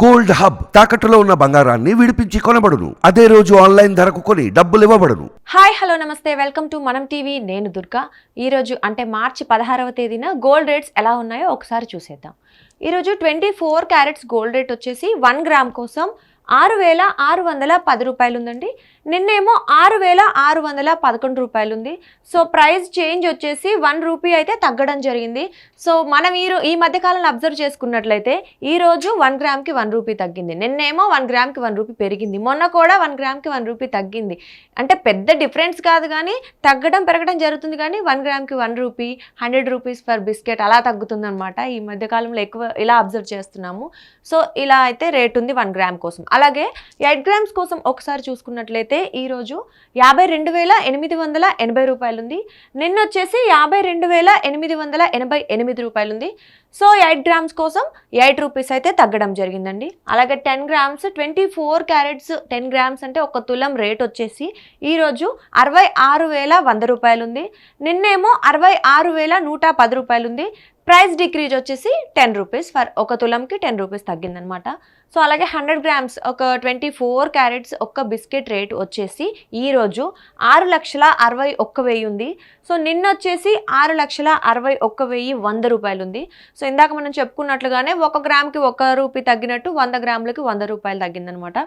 Gold hub తాకట్టులో ఉన్న బంగారాన్ని విడిపించి కొనబడును. అదే రోజు ఆన్లైన్ ధరకు కొని డబ్బులు ఇవ్వబడును. హాయ్ హలో నమస్తే. Welcome to Manam TV. నేను దుర్గా. ఈరోజు అంటే మార్చి పదహారవ తేదీన గోల్డ్ రేట్స్ ఎలా ఉన్నాయో ఒకసారి చూసేద్దాం. ఈరోజు twenty four carats gold rate వచ్చేసి వన్ గ్రామ్ కోసం ఆరు వేల ఆరు వందల పది రూపాయలు ఉందండి నిన్నేమో ఆరు వేల ఆరు వందల పదకొండు రూపాయలు ఉంది సో ప్రైస్ చేంజ్ వచ్చేసి వన్ రూపీ అయితే తగ్గడం జరిగింది. సో మనం ఈ ఈ మధ్యకాలంలో అబ్జర్వ్ చేసుకున్నట్లయితే ఈ రోజు వన్ గ్రామ్కి వన్ రూపీ తగ్గింది. నిన్నేమో వన్ గ్రామ్కి వన్ రూపీ పెరిగింది. మొన్న కూడా వన్ గ్రామ్కి వన్ రూపీ తగ్గింది. అంటే పెద్ద డిఫరెన్స్ కాదు కానీ తగ్గడం పెరగడం జరుగుతుంది కానీ one గ్రామ్కి one rupee hundred rupees for biscuit అలా తగ్గుతుందనమాట ఈ మధ్యకాలంలో ఎక్కువ ఇలా అబ్జర్వ్ చేస్తున్నాము. సో ఇలా అయితే రేట్ ఉంది వన్ గ్రామ్ కోసం. అలాగే ఎయిట్ గ్రామ్స్ కోసం ఒకసారి చూసుకున్నట్లయితే ఈరోజు యాభై రెండు వేల ఎనిమిది వందల ఎనభై రూపాయలు ఉంది నిన్న వచ్చేసి యాభై రెండు వేల ఎనిమిది వందల ఎనభై ఎనిమిది రూపాయలుంది. సో ఎయిట్ గ్రామ్స్ కోసం ఎయిట్ రూపీస్ అయితే తగ్గడం జరిగిందండి. అలాగే ten grams twenty four carats ten grams అంటే ఒక తులం రేట్ వచ్చేసి ఈరోజు అరవై ఆరు వేల వంద రూపాయలుంది. నిన్నేమో అరవై ఆరు వేల నూట పది రూపాయలు ఉంది ప్రైస్ డిక్రీజ్ వచ్చేసి టెన్ రూపీస్ ఫర్ ఒక తులంకి టెన్ రూపీస్ తగ్గిందనమాట. సో అలాగే హండ్రెడ్ గ్రామ్స్ ఒక ట్వంటీ ఫోర్ క్యారెట్స్ ఒక్క బిస్కెట్ రేట్ వచ్చేసి ఈరోజు ఆరు లక్షల అరవై ఒక్క వెయ్యి ఉంది. సో నిన్న వచ్చేసి ఆరు లక్షల అరవై ఒక్క వెయ్యి వంద రూపాయలు ఉంది. సో ఇందాక మనం చెప్పుకున్నట్లుగానే ఒక గ్రామ్కి ఒక రూపీ తగ్గినట్టు వంద గ్రాములకి వంద రూపాయలు తగ్గిందనమాట.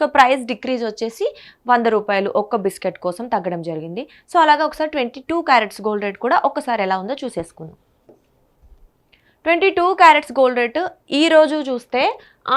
సో ప్రైస్ డిక్రీజ్ వచ్చేసి వంద రూపాయలు ఒక్క బిస్కెట్ కోసం తగ్గడం జరిగింది. సో అలాగే ఒకసారి twenty two carats gold rate కూడా ఒకసారి ఎలా ఉందో చూసేసుకుందాం. Twenty two carats gold rate ఈ రోజు చూస్తే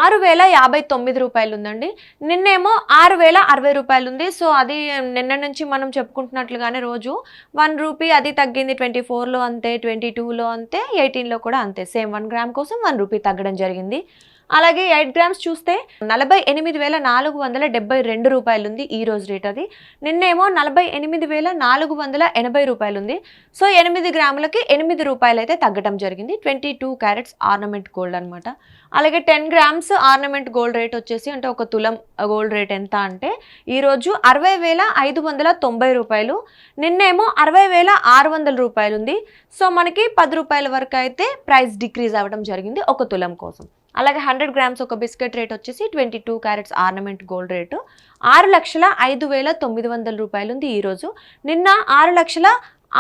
ఆరు వేల యాభై తొమ్మిది రూపాయలు ఉందండి. నిన్నేమో ఆరు వేల అరవై రూపాయలు ఉంది. సో అది నిన్న నుంచి మనం చెప్పుకుంటున్నట్లుగానే రోజు వన్ రూపీ అది తగ్గింది ట్వంటీ ఫోర్లో అంతే ట్వంటీ టూలో అంతే ఎయిటీన్లో కూడా అంతే. సేమ్ వన్ గ్రామ్ కోసం వన్ రూపీ తగ్గడం జరిగింది. అలాగే ఎయిట్ గ్రామ్స్ చూస్తే నలభై ఎనిమిది వేల నాలుగు వందల డెబ్బై రెండు రూపాయలు ఉంది ఈ రోజు రేట్ అది. నిన్నేమో నలభై ఎనిమిది వేల నాలుగు వందల ఎనభై రూపాయలు ఉంది సో ఎనిమిది గ్రాములకి ఎనిమిది రూపాయలు అయితే తగ్గడం జరిగింది. Twenty two carats ornament gold అనమాట అలాగే ten grams ornament gold rate వచ్చేసి అంటే ఒక తులం గోల్డ్ రేట్ ఎంత అంటే ఈరోజు అరవై వేల ఐదు వందల తొంభై రూపాయలు. నిన్నేమో అరవై వేల ఆరు వందల రూపాయలు ఉంది సో మనకి పది రూపాయల వరకు అయితే ప్రైస్ డిక్రీజ్ అవ్వడం జరిగింది ఒక తులం కోసం. అలాగే హండ్రెడ్ గ్రామ్స్ ఒక బిస్కెట్ రేట్ వచ్చేసి twenty two carats ornament gold rate. ఆరు లక్షల ఐదు వేల తొమ్మిది వందల రూపాయలు ఉంది ఈరోజు. నిన్న ఆరు లక్షల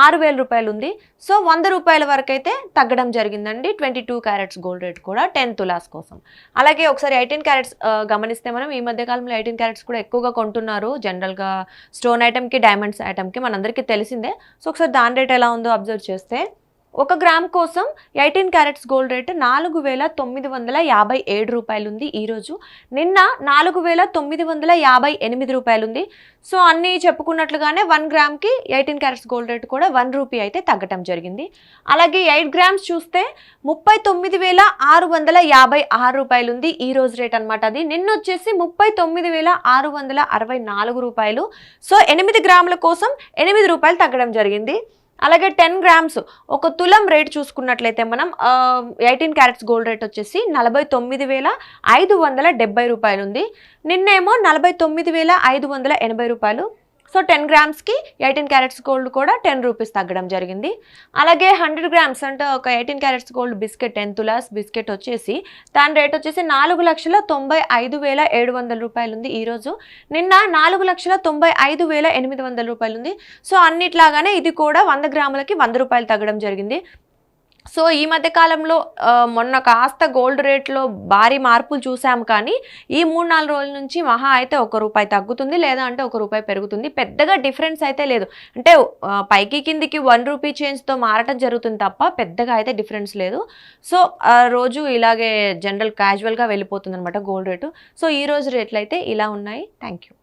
ఆరు వేల రూపాయలు ఉంది సో వంద రూపాయల వరకు అయితే తగ్గడం జరిగిందండి. Twenty two carats gold rate కూడా టెన్ తులాస్ కోసం. అలాగే ఒకసారి ఎయిటీన్ క్యారెట్స్ గమనిస్తే మనం ఈ మధ్య కాలంలో ఎయిటీన్ క్యారెట్స్ కూడా ఎక్కువగా కొంటున్నారు. జనరల్గా స్టోన్ ఐటమ్కి డైమండ్స్ ఐటమ్కి మనందరికీ తెలిసిందే. సో ఒకసారి దాని రేట్ ఎలా ఉందో అబ్జర్వ్ చేస్తే ఒక గ్రామ్ కోసం ఎయిటీన్ క్యారెట్స్ గోల్డ్ రేట్ నాలుగు వేల తొమ్మిది వందల యాభై ఏడు రూపాయలు ఉంది ఈరోజు. నిన్న నాలుగు వేల తొమ్మిది వందల యాభై ఎనిమిది రూపాయలు ఉంది సో అన్నీ చెప్పుకున్నట్లుగానే వన్ గ్రామ్కి ఎయిటీన్ క్యారెట్స్ గోల్డ్ రేట్ కూడా వన్ రూపీ అయితే తగ్గటం జరిగింది. అలాగే ఎయిట్ గ్రామ్స్ చూస్తే ముప్పై తొమ్మిది వేల ఆరు వందల యాభై ఆరు రూపాయలు ఉంది ఈ రోజు రేట్ అనమాట అది. నిన్న వచ్చేసి ముప్పై తొమ్మిది వేల ఆరు వందల అరవై నాలుగు రూపాయలు. సో ఎనిమిది గ్రాముల కోసం ఎనిమిది రూపాయలు తగ్గడం జరిగింది. అలాగే టెన్ గ్రామ్స్ ఒక తులం రేట్ చూసుకున్నట్లయితే మనం ఎయిటీన్ క్యారెట్స్ గోల్డ్ రేట్ వచ్చేసి నలభై తొమ్మిది వేల ఐదు వందల డెబ్బై రూపాయలు ఉంది నిన్నేమో నలభై తొమ్మిది వేల ఐదు వందల ఎనభై రూపాయలు. సో టెన్ గ్రామ్స్కి ఎయిటీన్ క్యారెట్స్ గోల్డ్ కూడా టెన్ రూపీస్ తగ్గడం జరిగింది. అలాగే హండ్రెడ్ గ్రామ్స్ అంటే ఒక eighteen carats gold biscuit ten tolas biscuit వచ్చేసి దాని రేట్ వచ్చేసి నాలుగు లక్షల తొంభై ఐదు వేల ఏడు వందల రూపాయలు ఉంది ఈరోజు. నిన్న నాలుగు లక్షల తొంభై ఐదు వేల ఎనిమిది వందల రూపాయలు ఉంది సో అన్నిట్లాగానే ఇది కూడా వంద గ్రాములకి వంద రూపాయలు తగ్గడం జరిగింది. సో ఈ మధ్య కాలంలో మొన్న కాస్త గోల్డ్ రేట్లో భారీ మార్పులు చూసాము కానీ ఈ మూడు నాలుగు రోజుల నుంచి మహా అయితే ఒక రూపాయి తగ్గుతుంది లేదా అంటే ఒక రూపాయి పెరుగుతుంది. పెద్దగా డిఫరెన్స్ అయితే లేదు. అంటే పైకి కిందికి వన్ రూపీ చేంజ్తో మారటం జరుగుతుంది తప్ప పెద్దగా అయితే డిఫరెన్స్ లేదు. సో ఆ, రోజు ఇలాగే జనరల్ క్యాజువల్గా వెళ్ళిపోతుంది అనమాట గోల్డ్ రేటు. సో ఈ రోజు రేట్లు అయితే ఇలా ఉన్నాయి. Thank you.